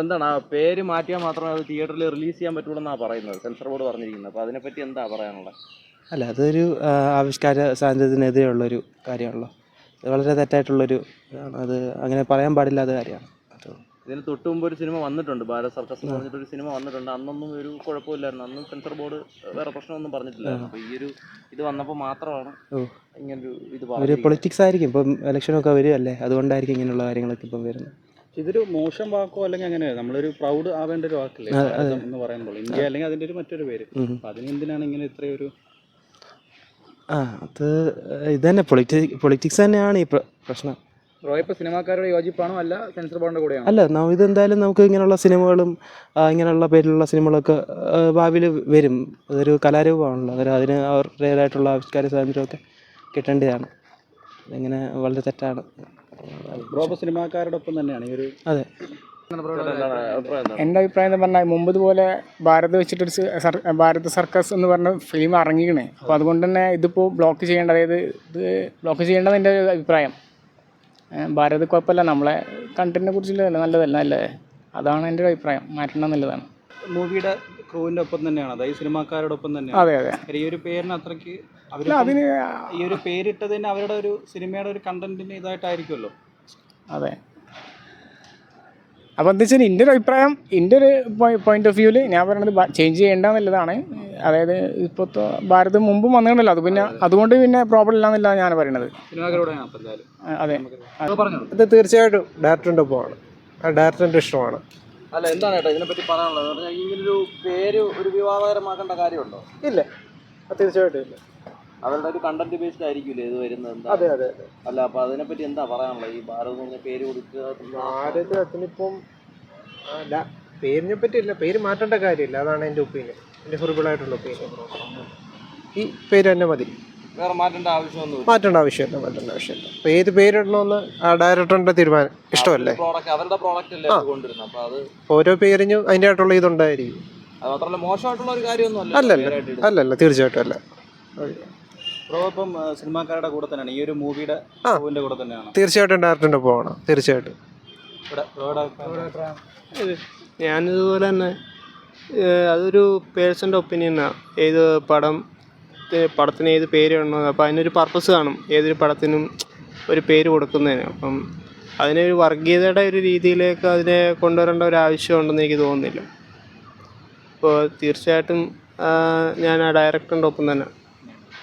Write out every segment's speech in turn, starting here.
എന്താണ് ആ പേര് മാറ്റിയാൽ മാത്രമേ അത് തിയേറ്ററിൽ റിലീസ് ചെയ്യാൻ പറ്റുള്ളൂ എന്നാണ് പറയുന്നത്. സെൻസർ ബോർഡ് പറഞ്ഞിരിക്കുന്നത്. അപ്പോൾ അതിനെപ്പറ്റി എന്താ പറയാനുള്ളത്? അല്ല അതൊരു ആവിഷ്കാര സ്വാതന്ത്ര്യത്തിനെതിരെയുള്ളൊരു കാര്യമാണല്ലോ. അത് വളരെ തെറ്റായിട്ടുള്ളൊരു ഇതാണ്. അത് അങ്ങനെ പറയാൻ പാടില്ലാത്ത കാര്യമാണ്. ഇതിന് തൊട്ട് മുമ്പ് ഒരു സിനിമ വന്നിട്ടുണ്ട്. ഭാരത് സർക്കസ് എന്ന് പറഞ്ഞിട്ടൊരു സിനിമ വന്നിട്ടുണ്ട്. അന്നൊന്നും ഒരു കുഴപ്പമില്ലായിരുന്നു. അന്നും സെൻസർ ബോർഡ് വേറെ പ്രശ്നമൊന്നും പറഞ്ഞിട്ടില്ലായിരുന്നു. അപ്പോൾ ഈ ഒരു ഇത് വന്നപ്പോൾ മാത്രമാണ് ഇങ്ങനൊരു ഇത് ഒരു പൊളിറ്റിക്സ് ആയിരിക്കും ഇപ്പം ഇലക്ഷനൊക്കെ വരുമല്ലേ അതുകൊണ്ടായിരിക്കും ഇങ്ങനെയുള്ള കാര്യങ്ങളൊക്കെ ഇപ്പം വരുന്നത്. ഇതൊരു മോശം വാക്കോ അല്ലെങ്കിൽ അങ്ങനെ നമ്മളൊരു പ്രൗഡ് ആവേണ്ട ഒരു വാക്കില്ലേ? എന്ന് പറയുമ്പോൾ. ഇന്ത്യ അല്ലെങ്കിൽ അതിന്റെ ഒരു മറ്റൊരു പേര്. അതിന് അതിനെന്തിനാണ് ഇങ്ങനെ ഇത്രയൊരു ആ അത് ഇത് തന്നെ പൊളിറ്റി പൊളിറ്റിക്സ് തന്നെയാണ് ഈ പ്രശ്നം. സിനിമാക്കാരുടെ യോജിപ്പാണോ? അല്ല സെൻസർ ബോർഡിന്റെ കൂടെയാണോ? അല്ല ഇതെന്തായാലും നമുക്ക് ഇങ്ങനെയുള്ള സിനിമകളും ഇങ്ങനെയുള്ള പേരിലുള്ള സിനിമകളൊക്കെ ഭാവിയിൽ വരും. അതൊരു കലാരൂപമാണല്ലോ. അതൊരു അതിന് അവരുടേതായിട്ടുള്ള ആവിഷ്കാര സ്വാതന്ത്ര്യമൊക്കെ കിട്ടേണ്ടതാണ്. അതിങ്ങനെ വളരെ തെറ്റാണ്. ബ്രോ ഇപ്പൊ തന്നെയാണ് ഈ ഒരു അതെ. എന്റെ അഭിപ്രായം എന്ന് പറഞ്ഞാൽ മുമ്പ് ഇതുപോലെ ഭാരത് വെച്ചിട്ടൊരു സർ ഭാരത് സർക്കസ് എന്ന് പറഞ്ഞ ഫിലിം ഇറങ്ങിക്കണേ. അപ്പോൾ അതുകൊണ്ട് തന്നെ ഇതിപ്പോൾ ബ്ലോക്ക് ചെയ്യേണ്ട അതായത് ഇത് ബ്ലോക്ക് ചെയ്യേണ്ടത് എന്റെ ഒരു അഭിപ്രായം. ഭാരത് കുഴപ്പമില്ല. നമ്മളെ കണ്ടന്റിനെ കുറിച്ചുള്ള നല്ലതല്ല? നല്ലത് അതാണ് എന്റെ ഒരു അഭിപ്രായം. മാറ്റണം നല്ലതാണ് മൂവിയുടെ ക്രൂവിന്റെ ഒപ്പം തന്നെയാണ്. അതായത് സിനിമാക്കാരുടെ ഒപ്പം തന്നെയാണ്. അതെ അതെ. ഈ ഒരു പേരിന് അത്രയ്ക്ക് അവർ അതിന് ഈ ഒരു പേരിട്ടതിന് അവരുടെ ഒരു സിനിമയുടെ ഒരു കണ്ടന്റിന് ഇതായിട്ടായിരിക്കുമല്ലോ. അതെ. അപ്പോൾ എന്താ വെച്ചാൽ എന്റെ ഒരു അഭിപ്രായം എന്റെ ഒരു പോയിന്റ് ഓഫ് വ്യൂവിൽ ഞാൻ പറയുന്നത് ചേഞ്ച് ചെയ്യേണ്ട എന്നുള്ളതാണ് അതായത് ഇപ്പോഴത്തെ ഭാരത് മുമ്പും വന്നിട്ടുണ്ടല്ലോ. അത് പിന്നെ അതുകൊണ്ട് പിന്നെ പ്രോബ്ലം ഇല്ല എന്നല്ല ഞാൻ എന്തായാലും അതെ. അത് തീർച്ചയായിട്ടും ഡയറക്ടറിന്റെ ഒപ്പമാണ്. ആ ഡയറക്ടറിന്റെ ഇഷ്ടമാണ്. അല്ല എന്താണ് ഏട്ടാ ഇതിനെപ്പറ്റി പറയാനുള്ളത്? പറഞ്ഞാൽ ഇങ്ങനൊരു പേര് ഒരു വിവാദകരമാക്കേണ്ട കാര്യമുണ്ടോ? ഇല്ല. തീർച്ചയായിട്ടും ഇല്ല. അവരുടെ ഒരു കണ്ടന്റ് ബേസ്ഡ് ആയിരിക്കില്ലേ ഇത് വരുന്നത്? എന്താ? അതെ അതെ അതെ. അല്ല അപ്പൊ അതിനെപ്പറ്റി എന്താ പറയാനുള്ളത്? ഈ ഭാരത് എന്ന് പറഞ്ഞ പേര് കൊടുക്കുക ഭാരത് അതിനിപ്പം അല്ല പേരിനെ പറ്റിയില്ല പേര് മാറ്റേണ്ട കാര്യമില്ല. അതാണ് എന്റെ ഒപ്പീനിയൻ. എന്റെ ഹൊറിബിളായിട്ടുള്ള ഒപ്പീനിയൻ. ഈ പേര് തന്നെ മതി. വേറെ മാറ്റേണ്ട ആവശ്യമില്ല മാറ്റേണ്ട ആവശ്യമില്ല. അപ്പൊ ഏത് പേരിടണമെന്ന് ആ ഡയറക്ടറിന്റെ തീരുമാനം ഇഷ്ടമല്ലേ? പ്രോഡക്റ്റ് അവരുടെ പ്രോഡക്റ്റ് അല്ലേ അത് കൊണ്ടുവരുന്നത് അപ്പൊ അത് ഓരോ പേരിനും അതിന്റെ ആയിട്ടുള്ള ഇതുണ്ടായിരിക്കും. അത് മാത്രമല്ല മോശമായിട്ടുള്ള ഒരു കാര്യമൊന്നും അല്ലല്ല അല്ലല്ല തീർച്ചയായിട്ടും അല്ല. ബ്രോ ഇപ്പം സിനിമാക്കാരുടെ കൂടെ തന്നെയാണ്. ഈ ഒരു മൂവിയുടെ കൂടെ തന്നെയാണ്. തീർച്ചയായിട്ടും ഡയറക്ടറിന്റെ പോകണം തീർച്ചയായിട്ടും. ഞാനിതുപോലെ തന്നെ അതൊരു പേഴ്സന്റെ ഒപ്പീനിയനാണ് ഏത് പടം ത്തെ- പടത്തിന് ഏത് പേര് ഇടണം അപ്പോൾ അതിനൊരു പർപ്പസ് കാണും. ഏതൊരു പടത്തിനും ഒരു പേര് കൊടുക്കുന്നതിന്. അപ്പം അതിനൊരു വർഗീയതയുടെ ഒരു രീതിയിലേക്ക് അതിനെ കൊണ്ടുവരേണ്ട ഒരു ആവശ്യമുണ്ടെന്ന് എനിക്ക് തോന്നുന്നില്ല. അപ്പോൾ തീർച്ചയായിട്ടും ഞാൻ ആ ഡയറക്ടറിന്റെ ഒപ്പം തന്നെ.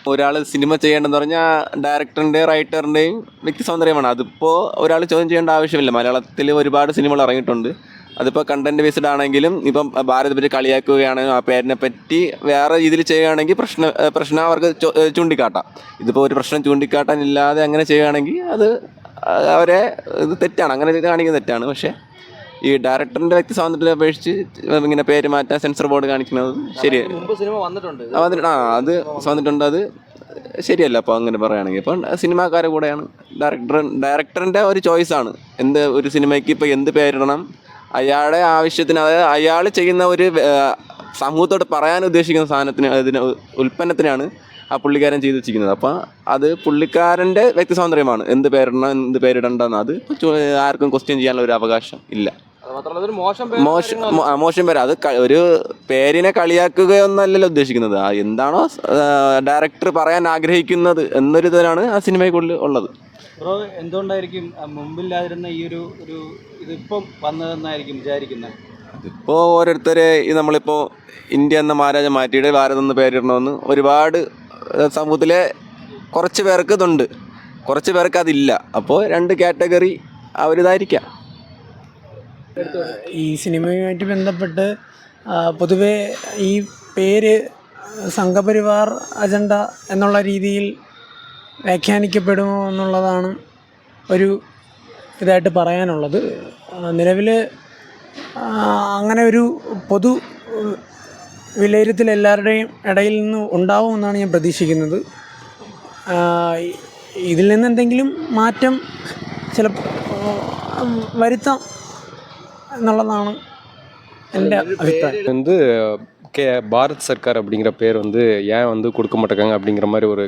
ഒരാൾ സിനിമ ചെയ്യേണ്ടതെന്ന് പറഞ്ഞാൽ ഡയറക്ടറിന്റെയും റൈറ്ററിന്റെയും വ്യക്തി സൗന്ദര്യമാണ്. അതിപ്പോൾ ഒരാൾ ചോദ്യം ചെയ്യേണ്ട ആവശ്യമില്ല. മലയാളത്തിൽ ഒരുപാട് സിനിമകൾ ഇറങ്ങിയിട്ടുണ്ട്. അതിപ്പോൾ കണ്ടന്റ് ബേസ്ഡ് ആണെങ്കിലും ഇപ്പം ഭാരത് പറ്റി കളിയാക്കുകയാണെങ്കിലും ആ പേരിനെ പറ്റി വേറെ രീതിയിൽ ചെയ്യുകയാണെങ്കിൽ പ്രശ്ന പ്രശ്നം അവർക്ക് ചൂണ്ടിക്കാട്ടാം. ഇതിപ്പോൾ ഒരു പ്രശ്നം ചൂണ്ടിക്കാട്ടാൻ ഇല്ലാതെ അങ്ങനെ ചെയ്യുകയാണെങ്കിൽ അത് അവരെ ഇത് തെറ്റാണ്. അങ്ങനെ കാണിക്കുന്ന കാണിക്കുന്നത് തെറ്റാണ്. പക്ഷേ ഈ ഡയറക്ടറിന്റെ വ്യക്തി സ്വാതന്ത്ര്യത്തെ അപേക്ഷിച്ച് ഇങ്ങനെ പേര് മാറ്റാൻ സെൻസർ ബോർഡ് കാണിക്കുന്നത് ശരി സിനിമ വന്നിട്ടുണ്ട്. ആ, വന്നിട്ട് ആ അത് വന്നിട്ടുണ്ട്. അത് ശരിയല്ല അപ്പോൾ അങ്ങനെ പറയുകയാണെങ്കിൽ. ഇപ്പം സിനിമാക്കാരെ കൂടെയാണ്. ഡയറക്ടർ ഡയറക്ടറിന്റെ ഒരു ചോയ്സാണ് എന്ത് ഒരു സിനിമയ്ക്ക് ഇപ്പോൾ എന്ത് പേരിടണം? അയാളുടെ ആവശ്യത്തിന് അതായത് അയാൾ ചെയ്യുന്ന ഒരു സമൂഹത്തോട് പറയാൻ ഉദ്ദേശിക്കുന്ന സാധനത്തിന് അതിന് ഉൽപ്പന്നത്തിനാണ് ആ പുള്ളിക്കാരൻ ചെയ്ത് വെച്ചിരിക്കുന്നത്. അപ്പം അത് പുള്ളിക്കാരന്റെ വ്യക്തി സ്വാതന്ത്ര്യമാണ്. എന്ത് പേരിടണം എന്ത് പേരിടണ്ടെന്ന് അത് ആർക്കും ക്വസ്റ്റ്യൻ ചെയ്യാനുള്ള ഒരു അവകാശം ഇല്ല. അത് മാത്രമല്ല ഇതൊരു മോശം മോശം പേര്. അത് ഒരു പേരിനെ കളിയാക്കുകയൊന്നല്ലല്ലോ ഉദ്ദേശിക്കുന്നത്. എന്താണോ ഡയറക്ടർ പറയാൻ ആഗ്രഹിക്കുന്നത് എന്നൊരു ഇതിലാണ് ആ സിനിമയ്ക്കുള്ളിൽ ഉള്ളത്. ബ്രോ എന്തുകൊണ്ടായിരിക്കും മുമ്പില്ലാതിരുന്ന ഈ ഒരു ഒരു ഇതിപ്പം വന്നതെന്നായിരിക്കും വിചാരിക്കുന്നത്? അതിപ്പോൾ ഓരോരുത്തരെ ഈ നമ്മളിപ്പോൾ ഇന്ത്യ എന്ന മഹാരാജ മാറ്റിയിട്ട് ഭാരതം എന്ന് പേരിടണമെന്ന് ഒരുപാട് സമൂഹത്തിലെ കുറച്ച് പേർക്ക് ഇതുണ്ട്. കുറച്ച് പേർക്ക് അതില്ല. അപ്പോൾ രണ്ട് കാറ്റഗറി അവരിതായിരിക്കാം. ഈ സിനിമയുമായിട്ട് ബന്ധപ്പെട്ട് പൊതുവേ ഈ പേര് സംഘപരിവാർ അജണ്ട എന്നുള്ള രീതിയിൽ വ്യാഖ്യാനിക്കപ്പെടുമോ എന്നുള്ളതാണ് ഒരു ഇതായിട്ട് പറയാനുള്ളത്. നിലവിൽ അങ്ങനെ ഒരു പൊതു വിലയിരുത്തൽ എല്ലാവരുടെയും ഇടയിൽ നിന്ന് ഉണ്ടാവുമെന്നാണ് ഞാൻ പ്രതീക്ഷിക്കുന്നത്. ഇതിൽ നിന്ന് എന്തെങ്കിലും മാറ്റം ചില വരുത്താം എന്നുള്ളതാണ് എന്റെ അഭിപ്രായം. എന്ത് கே பாரத் சர்க்கார் அப்படிங்கிற பேர் வந்து ஏன் வந்து கொடுக்க மாட்டேங்காங்க அப்படிங்கிற மாதிரி ஒரு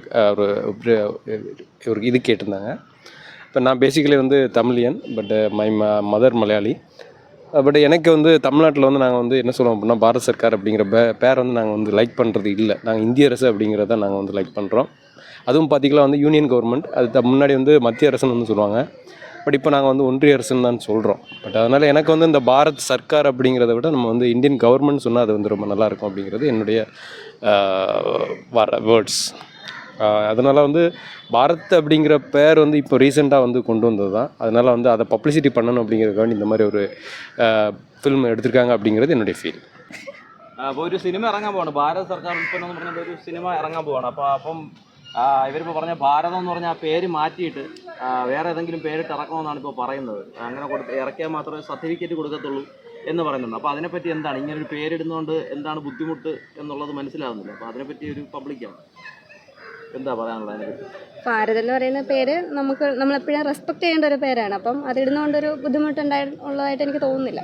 ஒரு இது கேட்டிருந்தாங்க. இப்போ நான் பேசிக்கலி வந்து தமிழியன் பட் மை ம மதர் மலையாளி. Uh, பட் எனக்கு வந்து தமிழ்நாட்டில் வந்து நாங்கள் வந்து என்ன சொல்லுவோம் அப்படின்னா பாரத் சர்க்கார் அப்படிங்கிற பே பேர் வந்து நாங்கள் வந்து லைக் பண்ணுறது இல்லை. நாங்கள் இந்திய அரசு அப்படிங்கிறத நாங்கள் வந்து லைக் பண்ணுறோம் அதுவும் பார்த்திங்கன்னா வந்து யூனியன் கவர்மெண்ட் அது முன்னாடி வந்து மத்திய அரசுன்னு வந்து சொல்லுவாங்க. பட் இப்போ நாங்கள் வந்து ஒன்றிய அரசுன்னு தான் சொல்கிறோம் பட் அதனால் எனக்கு வந்து இந்த பாரத் சர்க்கார் அப்படிங்கிறத விட நம்ம வந்து இந்தியன் கவர்மெண்ட் சொன்னால் அது வந்து ரொம்ப நல்லா இருக்கும் அப்படிங்கிறது என்னுடைய ஆஹ், வர வேர்ட்ஸ் அதனால் வந்து பாரத் அப்படிங்கிற பேர் வந்து இப்போ ரீசெண்டாக வந்து கொண்டு வந்தது தான் அதனால் வந்து அதை பப்ளிசிட்டி பண்ணணும் அப்படிங்கிறதுக்காண்டி இந்த மாதிரி ஒரு ஃபில்ம் எடுத்திருக்காங்க அப்படிங்கிறது என்னுடைய ஃபீல் അപ്പോൾ ഒരു സിനിമ ഇറങ്ങാൻ പോവാണ് ഭാരത സർക്കാർ ഉൽപ്പന്നം എന്ന് പറഞ്ഞിട്ട് ഒരു സിനിമ ഇറങ്ങാൻ പോവാണ് അപ്പോൾ അപ്പം ആ, ഇവരിപ്പോൾ പറഞ്ഞ ഭാരതം എന്ന് പറഞ്ഞ ആ പേര് മാറ്റിയിട്ട് വേറെ ഏതെങ്കിലും പേരിട്ട് ഇറക്കണമെന്നാണ് ഇപ്പോൾ പറയുന്നത്. അങ്ങനെ കൊടുത്ത് ഇറക്കിയാൽ മാത്രമേ സർട്ടിഫിക്കറ്റ് കൊടുക്കത്തുള്ളൂ എന്ന് പറയുന്നുണ്ട്. അപ്പോൾ അതിനെപ്പറ്റി എന്താണ്? ഇങ്ങനെ ഒരു പേരിടുന്നതുകൊണ്ട് എന്താണ് ബുദ്ധിമുട്ട് എന്നുള്ളത് മനസ്സിലാകുന്നില്ല അപ്പോൾ അതിനെപ്പറ്റി ഒരു പബ്ലിക്കാണ് എന്താ പറയാനുള്ളത് അതിനെപ്പറ്റി ഭാരത് എന്ന് പറയുന്ന പേര് നമുക്ക് നമ്മളെപ്പോഴും റെസ്പെക്ട് ചെയ്യേണ്ട ഒരു പേരാണ്. അപ്പം അതിടുന്നതുകൊണ്ടൊരു ബുദ്ധിമുട്ടുണ്ടായി ഉള്ളതായിട്ട് എനിക്ക് തോന്നുന്നില്ല.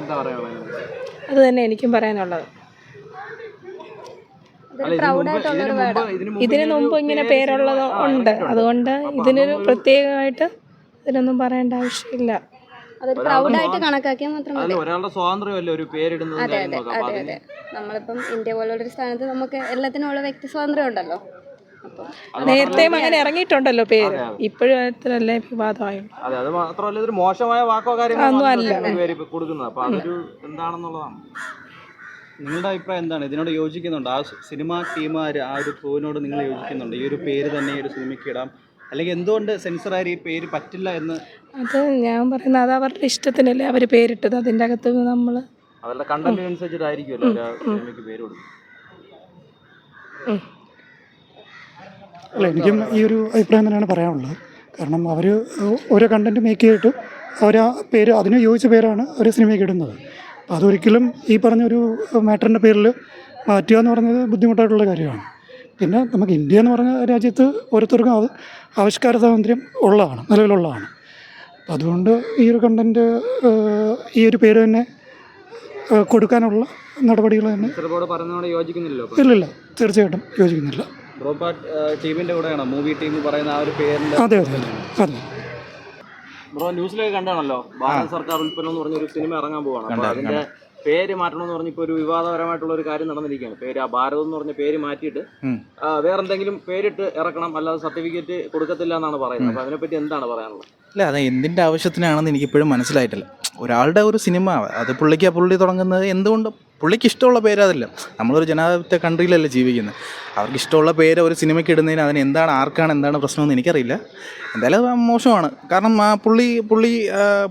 എന്താ പറയാനുള്ളത്? അത് തന്നെ എനിക്കും പറയാനുള്ളത്. ഇതിന് മുമ്പ്- ഇങ്ങനെ പേരുള്ളത് ഉണ്ട്. അതുകൊണ്ട് ഇതിനൊരു പ്രത്യേകമായിട്ട് ഇതിനൊന്നും പറയേണ്ട ആവശ്യമില്ല. അതൊരു പ്രൗഡായിട്ട് കണക്കാക്കിയാൽ മാത്രം മതി. അതല്ല ഒരാളുടെ സ്വാതന്ത്ര്യമല്ലേ ഒരു പേരിടുന്നത് അതെ അതെ അതെ അതെ. നമ്മളിപ്പം ഇന്ത്യ പോലുള്ളൊരു സ്ഥാനത്ത് നമുക്ക് എല്ലാത്തിനും ഉള്ള വ്യക്തി സ്വാതന്ത്ര്യം ഉണ്ടല്ലോ. അപ്പം നേരത്തെയും അങ്ങനെ ഇറങ്ങിയിട്ടുണ്ടല്ലോ പേര്. ഇപ്പോഴും വിവാദമായും അതെ അത് മാത്രമല്ല ഇതൊരു മോശമായ വാക്കോ കാര്യങ്ങളോ അല്ല. ഇപ്പൊ കൊടുക്കുന്നത്. അപ്പൊ അതൊരു എന്താണെന്നുള്ളതാണ്. നിങ്ങളുടെ അഭിപ്രായം എന്താണ്? ഇതിനോട് യോജിക്കുന്നുണ്ട്? ആ സിനിമ ടീമുകാർ ആ ഒരു ക്രൂവിനോട് നിങ്ങൾ യോജിക്കുന്നുണ്ട്? ഈ ഒരു പേര് തന്നെ ഈ ഒരു സിനിമയ്ക്ക് ഇടാം. അല്ലെങ്കിൽ എന്തുകൊണ്ട് സെൻസറായി ഈ പേര് പറ്റില്ല എന്ന്? അത് ഞാൻ പറയുന്നത് അത് അവരുടെ ഇഷ്ടത്തിനല്ലേ അവർ പേരിട്ടത്. അതിന്റെ അകത്ത് നമ്മൾ അവരുടെ കണ്ടന്റ് അനുസരിച്ചിട്ടായിരിക്കുമല്ലോ സിനിമയ്ക്ക് പേര് കൊടുക്കുന്നത്. അല്ല എനിക്കും ഈ ഒരു അഭിപ്രായം തന്നെയാണ് പറയാനുള്ളത്. കാരണം അവർ ഓരോ കണ്ടന്റ് മേക്ക് ചെയ്തിട്ട് അവർ ആ പേര് അതിന് യോജിച്ച പേരാണ് ഒരു സിനിമയ്ക്ക് ഇടുന്നത്. അതൊരിക്കലും ഈ പറഞ്ഞൊരു മാറ്ററിന്റെ പേരിൽ മാറ്റുക എന്ന് പറയുന്നത് ബുദ്ധിമുട്ടായിട്ടുള്ള കാര്യമാണ്. പിന്നെ നമുക്ക് ഇന്ത്യ എന്ന് പറഞ്ഞ രാജ്യത്ത് ഓരോരുത്തർക്കും അത് ആവിഷ്കാര സ്വാതന്ത്ര്യം ഉള്ളതാണ് നിലവിലുള്ളതാണ്. അപ്പം അതുകൊണ്ട് ഈ ഒരു കണ്ടന്റ് ഈ ഒരു പേര് തന്നെ കൊടുക്കാനുള്ള നടപടികൾ തന്നെ ഇല്ലില്ല തീർച്ചയായിട്ടും യോജിക്കുന്നില്ല. ടീമിന്റെ കൂടെയാണോ? മൂവി ടീം പറയുന്ന ആ ഒരു പേരിന്റെ അതെ അതെ അതെ അതെ. ബ്രോ ന്യൂസിലൊക്കെ കണ്ടാണല്ലോ. ഭാരത സർക്കാർ ഉൽപ്പന്നം എന്ന് പറഞ്ഞ ഒരു സിനിമ ഇറങ്ങാൻ പോവാണ്. അപ്പൊ അതിന്റെ പേര് മാറ്റണം എന്ന് പറഞ്ഞ ഇപ്പൊ ഒരു വിവാദപരമായിട്ടുള്ള ഒരു കാര്യം നടന്നിരിക്കുകയാണ്. പേര് ആ ഭാരതം എന്ന് പറഞ്ഞ പേര് മാറ്റിയിട്ട് വേറെ എന്തെങ്കിലും വേറെന്തെങ്കിലും പേരിട്ട് ഇറക്കണം അല്ലാതെ സർട്ടിഫിക്കറ്റ് കൊടുക്കത്തില്ല എന്നാണ് പറയുന്നത്. അപ്പൊ അതിനെപ്പറ്റി എന്താണ് പറയാനുള്ളത്? അല്ല അത് എന്തിന്റെ ആവശ്യത്തിനാണെന്ന് എനിക്കിപ്പോഴും മനസ്സിലായിട്ടില്ല. ഒരാളുടെ ഒരു സിനിമ അത് പുള്ളിക്ക് പുള്ളി തുടങ്ങുന്നത് എന്തുകൊണ്ടും? പുള്ളിക്ക് ഇഷ്ടമുള്ള പേര് അതല്ല. നമ്മളൊരു ജനാധിപത്യ കൺട്രിയിലല്ലേ ജീവിക്കുന്നത് അവർക്ക് ഇഷ്ടമുള്ള പേര് ഒരു സിനിമയ്ക്ക് ഇടുന്നതിന് അതിന് എന്താണ് ആർക്കാണ് എന്താണ് പ്രശ്നമെന്ന് എനിക്കറിയില്ല. എന്തായാലും മോശമാണ്. കാരണം ആ പുള്ളി പുള്ളി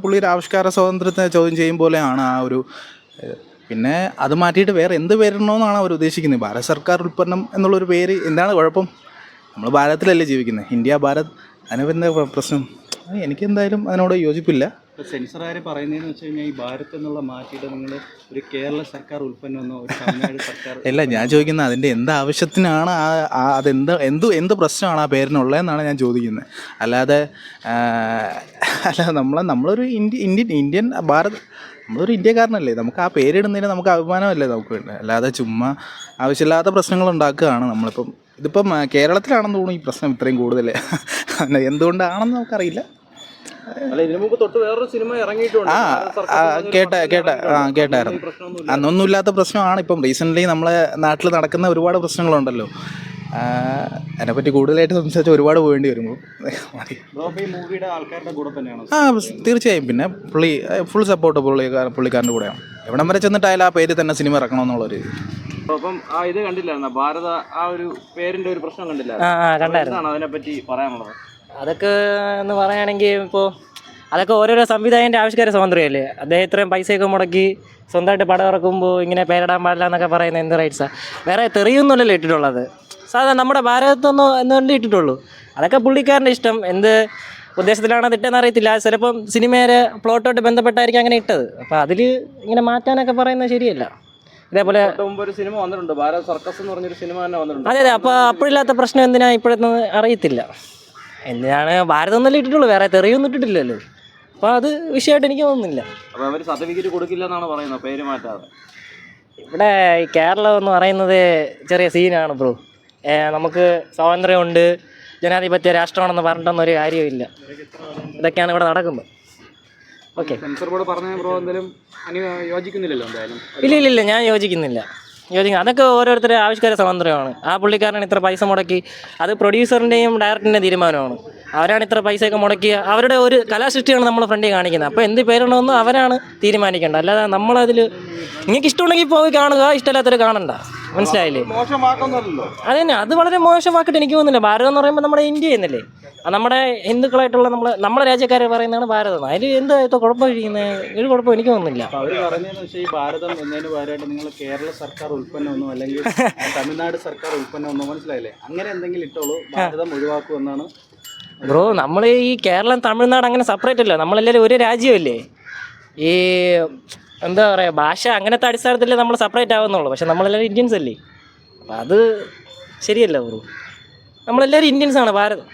പുള്ളിയുടെ ആവിഷ്കാര സ്വാതന്ത്ര്യത്തെ ചോദ്യം ചെയ്യും പോലെയാണ് ആ ഒരു പിന്നെ അത് മാറ്റിയിട്ട് വേറെ എന്ത് പേരിടണമെന്നാണ് അവർ ഉദ്ദേശിക്കുന്നത്. ഭാരത സർക്കാർ ഉൽപ്പന്നം എന്നുള്ളൊരു പേര് എന്താണ് കുഴപ്പം? നമ്മൾ ഭാരതത്തിലല്ലേ ജീവിക്കുന്നത് ഇന്ത്യ ഭാരത് അതിന് എന്താ പ്രശ്നം? എനിക്ക് എന്തായാലും അതിനോട് യോജിപ്പില്ല. സെൻസറുകാർ പറയുന്നതെന്ന് വെച്ച് കഴിഞ്ഞാൽ ഈ ഭാരത് എന്നുള്ള മാറ്റിയിട്ട് നിങ്ങൾ ഒരു കേരള സർക്കാർ ഉൽപ്പന്നമെന്നോ ഒരു തമിഴ്നാട് സർക്കാർ അല്ല ഞാൻ ചോദിക്കുന്നത് അതിന്റെ എന്ത് ആവശ്യത്തിനാണ് ആ അതെന്ത് എന്ത് എന്ത് പ്രശ്നമാണ് ആ പേരിനുള്ളതെന്നാണ് ഞാൻ ചോദിക്കുന്നത്. അല്ലാതെ അല്ലാതെ അല്ല നമ്മളെ നമ്മളൊരു ഇന്ത്യ ഇന്ത്യൻ ഇന്ത്യൻ ഭാരത് നമ്മളൊരു ഇന്ത്യക്കാരനല്ലേ? നമുക്ക് ആ പേരിടുന്നതിന് നമുക്ക് അഭിമാനമല്ലേ നമുക്ക് വേണ്ടത്? അല്ലാതെ ചുമ്മാ ആവശ്യമില്ലാത്ത പ്രശ്നങ്ങൾ ഉണ്ടാക്കുകയാണ് നമ്മളിപ്പം. ഇതിപ്പം കേരളത്തിലാണെന്ന് തോന്നുന്നു ഈ പ്രശ്നം ഇത്രയും കൂടുതൽ എന്തുകൊണ്ടാണെന്ന് നമുക്കറിയില്ല. കേട്ട കേട്ട ആ ഇറങ്ങിയിട്ടുണ്ട്. കേട്ടായിരുന്നു. അന്നൊന്നുമില്ലാത്ത പ്രശ്നമാണ് ഇപ്പം. റീസെന്റ്ലി നമ്മളെ നാട്ടിൽ നടക്കുന്ന ഒരുപാട് പ്രശ്നങ്ങളുണ്ടല്ലോ. അതിനെപ്പറ്റി കൂടുതലായിട്ട് സംസാരിച്ച് ഒരുപാട് പോകേണ്ടി വരുമ്പോൾ ബ്രോ ഈ മൂവിയുടെ ആൾക്കാരുടെ കൂടെ തന്നെയാണോ ആ തീർച്ചയായും. പിന്നെ പുള്ളി ഫുൾ സപ്പോർട്ട് പുള്ളി പുള്ളിക്കാരന്റെ കൂടെയാണ്. എവിടം വരെ ചെന്നിട്ടായാലും ആ പേര് തന്നെ സിനിമ ഇറക്കണമെന്നുള്ളൊരു അപ്പം ആ ഇത് കണ്ടില്ലായിരുന്നു? ഭാരത ആ ഒരു പേരിന്റെ ഒരു പ്രശ്നം കണ്ടില്ല കണ്ടില്ലായിരുന്നു? ആ കണ്ടായിരുന്നു. അതിനെപ്പറ്റി പറയാനുള്ളത്? അതൊക്കെ എന്ന് പറയുകയാണെങ്കിൽ ഇപ്പോൾ അതൊക്കെ ഓരോരോ സംവിധായകന്റെ ആവിഷ്കാര സ്വാതന്ത്ര്യമല്ലേ? അദ്ദേഹം ഇത്രയും പൈസയൊക്കെ മുടക്കി സ്വന്തമായിട്ട് പടം ഇറക്കുമ്പോൾ ഇങ്ങനെ പേരിടാൻ പാടില്ല എന്നൊക്കെ പറയുന്നത് എന്ത് റൈറ്റ്സാണ് വേറെ തെറിയൊന്നുമല്ലല്ലോ ഇട്ടിട്ടുള്ളത്. സാധാരണ നമ്മുടെ ഭാരതത്തൊന്നും എന്നുകൊണ്ട് ഇട്ടിട്ടുള്ളൂ. അതൊക്കെ പുള്ളിക്കാരന്റെ ഇഷ്ടം. എന്ത് ഉദ്ദേശത്തിലാണ് ഇട്ടെന്ന് അറിയത്തില്ല. ചിലപ്പം സിനിമയുടെ പ്ലോട്ടോട്ട് ബന്ധപ്പെട്ടായിരിക്കും അങ്ങനെ ഇട്ടത്. അപ്പോൾ അതിൽ ഇങ്ങനെ മാറ്റാനൊക്കെ പറയുന്നത് ശരിയല്ല. ഇതേപോലെ ഒരു സിനിമ വന്നിട്ടുണ്ട്. ഭാരത് സർക്കസ് എന്ന് പറഞ്ഞൊരു സിനിമ തന്നെ വന്നിട്ടുണ്ട്. അതെ അതെ. അപ്പോൾ അപ്പോഴില്ലാത്ത പ്രശ്നം എന്തിനാ ഇപ്പോഴത്തെ അറിയത്തില്ല. എന്തിനാണ്? ഭാരതം എന്നല്ലേ ഇട്ടിട്ടുള്ളൂ വേറെ തെറിയൊന്നും ഇട്ടിട്ടില്ലല്ലോ. അപ്പോൾ അത് വിഷയമായിട്ട് എനിക്ക് തോന്നുന്നില്ല. അപ്പോൾ അവർ സർട്ടിഫിക്കറ്റ് കൊടുക്കില്ല എന്നാണ് പറയുന്നത് പേര് മാറ്റാതെ. ഇവിടെ ഈ കേരളം എന്ന് പറയുന്നത് ചെറിയ സീനാണ് ബ്രോ നമുക്ക് സ്വാതന്ത്ര്യമുണ്ട് ജനാധിപത്യ രാഷ്ട്രമാണെന്ന് പറഞ്ഞിട്ടൊന്നും ഒരു കാര്യമില്ല ഇതൊക്കെയാണ് ഇവിടെ നടക്കുന്നത്. ഓക്കെ സെൻസർ ബോർഡ് പറഞ്ഞ ബ്രോ എന്തായാലും അനു യോജിക്കുന്നില്ലല്ലോ എന്തായാലും? ഇല്ല ഇല്ല ഇല്ല ഞാൻ യോജിക്കുന്നില്ല. യോജിക്കുന്ന അതൊക്കെ ഓരോരുത്തരുടെ ആവിഷ്കാര സ്വാതന്ത്ര്യമാണ്. ആ പുള്ളിക്കാരനാണ് ഇത്ര പൈസ മുടക്കി. അത് പ്രൊഡ്യൂസറിന്റെയും ഡയറക്ടറിന്റെയും തീരുമാനമാണ്. അവരാണ് ഇത്ര പൈസയൊക്കെ മുടക്കി. അവരുടെ ഒരു കലാസൃഷ്ടിയാണ് നമ്മൾ ഫ്രണ്ടിൽ കാണിക്കുന്നത്. അപ്പോൾ എന്ത് പേരിടണമെന്ന് അവരാണ് തീരുമാനിക്കേണ്ടത്. അല്ലാതെ നമ്മളതിൽ നിങ്ങൾക്ക് ഇഷ്ടമുണ്ടെങ്കിൽ പോയി കാണുക. ഇഷ്ടമില്ലാത്തവർ കാണണ്ട. മനസ്സിലായില്ലേ? മോശം വാക്കൊന്നുമല്ലല്ലോ അത് തന്നെ അത് വളരെ മോശമാക്കിട്ട് എനിക്ക് തോന്നുന്നില്ല. ഭാരതം എന്ന് പറയുമ്പോൾ നമ്മുടെ ഇന്ത്യ എന്നല്ലേ? നമ്മുടെ ഹിന്ദുക്കളായിട്ടുള്ള നമ്മൾ നമ്മുടെ രാജ്യക്കാരെ പറയുന്നതാണ് ഭാരതം. അതിൽ എന്താ ഇത്ര കുഴപ്പം ഇരിക്കുന്നത് ഒരു കുഴപ്പം എനിക്ക് തോന്നുന്നില്ല. അവർ പറഞ്ഞതെന്ന് വെച്ചാൽ ഈ ഭാരതം എന്നതിന് പകരമായിട്ട് നിങ്ങൾ കേരള സർക്കാർ ഉൽപ്പന്നമൊന്നോ അല്ലെങ്കിൽ തമിഴ്നാട് സർക്കാർ ഉൽപ്പന്നമൊന്നോ മനസ്സിലായില്ലേ? അങ്ങനെ എന്തെങ്കിലും ഇട്ടോളൂ ഭാരതം ഒഴിവാക്കൂ എന്നാണ്. ബ്രോ നമ്മൾ ഈ കേരളം തമിഴ്നാട് അങ്ങനെ സെപ്പറേറ്റ് അല്ല. നമ്മളെല്ലാവരും ഒരു രാജ്യമല്ലേ? ഈ എന്താ പറയുക ഭാഷ അങ്ങനത്തെ അടിസ്ഥാനത്തിലേ നമ്മൾ സെപ്പറേറ്റ് ആവുന്നുള്ളൂ. പക്ഷെ നമ്മളെല്ലാവരും ഇന്ത്യൻസ് അല്ലേ? അപ്പം അത് ശരിയല്ല ബ്രോ. നമ്മളെല്ലാവരും ഇന്ത്യൻസാണ് ഭാരതം.